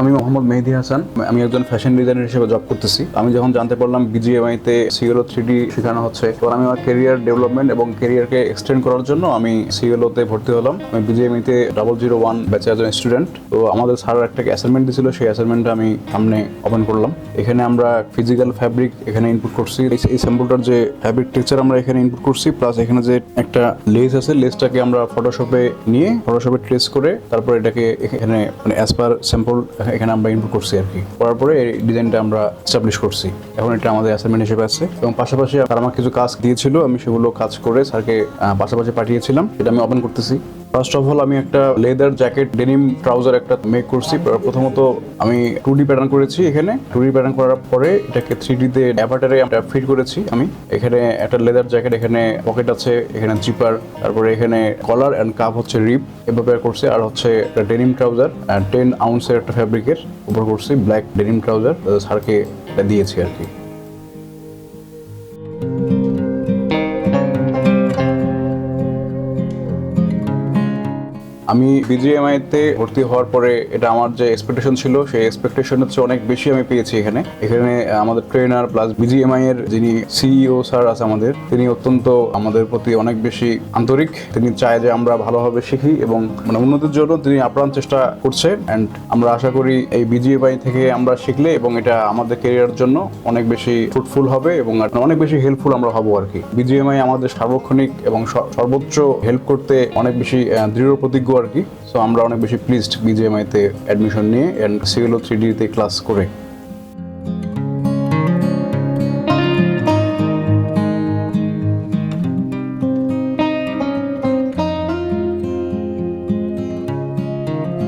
আমি মোহাম্মদ মেহেদি হাসান। আমি একজন ফ্যাশন ডিজাইনার হিসেবে জব করতেছি। আমি যখন জানতে পারলাম বিজিএমআই তে সিএলও থ্রি ডি শেখানো হচ্ছে তখন আমি আমার কেরিয়ার ডেভেলপমেন্ট এবং কেরিয়ারকে এক্সটেন্ড করার জন্য আমি সিএলও তে ভর্তি হলাম। আমি বিজিএমআই তে ডাবল জিরো ওয়ান ব্যাচে একজন স্টুডেন্ট তো আমাদের স্যার একটা অ্যাসাইনমেন্ট দিয়েছিল সেই অ্যাসাইনমেন্টটা আমি সামনে ওপেন করলাম। এখানে আমরা ফিজিক্যাল ফ্যাব্রিক এখানে ইনপুট করছি। এই স্যাম্পলটার যে ফ্যাব্রিক টেক্সচার আমরা এখানে ইনপুট করছি প্লাস এখানে যে একটা লেস আছে লেসটাকে আমরা ফটোশপে নিয়ে ফটোশপে ট্রেস করে তারপর এটাকে এখানে মানে অ্যাজ পার স্যাম্পল এখানে আমরা ইনপুট করছি আর কি। করার পরে এই ডিজাইনটা আমরা এস্টাবলিশ করছি। এখন এটা আমাদের অ্যাসাইনমেন্ট হিসেবে আছে। এবং পাশাপাশি তারা আমার কিছু কাজ দিয়েছিল, আমি সেগুলো কাজ করে স্যারকে পাশাপাশি পাঠিয়েছিলাম। এটা আমি ওপেন করতেছি। ফার্স্ট অফ অল আমি একটা লেদার জ্যাকেট ডেনিম ট্রাউজার একটা মেক করছি। প্রথমত আমি টু ডি প্যাটার্ন করেছি এখানে। টু ডি প্যাটার্ন করার পরে এটাকে থ্রি ডিতে অ্যাভাটারে একটা ফিট করেছি আমি। এখানে একটা লেদার জ্যাকেট এখানে পকেট আছে, এখানে জিপার তারপরে এখানে কলার অ্যান্ড কাপ হচ্ছে রিপ এভাবে করছে। আর হচ্ছে একটা ডেনিম ট্রাউজার টেন আউন্সের একটা ফ্যাব্রিকের উপর করছি ব্ল্যাক ডেনিম ট্রাউজার স্যারকে দিয়েছি আর কি। আমি বিজিএমআই তে ভর্তি হওয়ার পরে এটা আমার যে এক্সপেকটেশন ছিল, সেই এক্সপেকটেশনের হচ্ছে অনেক বেশি আমি পেয়েছি এখানে। এখানে আমাদের ট্রেনার প্লাস বিজিএমআই এর যিনি সিইও স্যার আছে আমাদের, তিনি অত্যন্ত আমাদের প্রতি অনেক বেশি আন্তরিক। তিনি চায় যে আমরা ভালোভাবে শিখি এবং মানে উন্নতির জন্য তিনি আপ্রাণ চেষ্টা করছে অ্যান্ড আমরা আশা করি এই বিজিএমআই থেকে আমরা শিখলে এবং এটা আমাদের কেরিয়ার জন্য অনেক বেশি ফ্রুটফুল হবে এবং অনেক বেশি হেল্পফুল আমরা হব আর কি। বিজিএমআই আমাদের সার্বক্ষণিক এবং সর্বোচ্চ হেল্প করতে অনেক বেশি দৃঢ় প্রতিজ্ঞ আর কি। সো আমরা অনেক বেশি প্লিজড বিজিএমআইতে অ্যাডমিশন নিয়ে অ্যান্ড সিএলও থ্রি ডিতে ক্লাস করে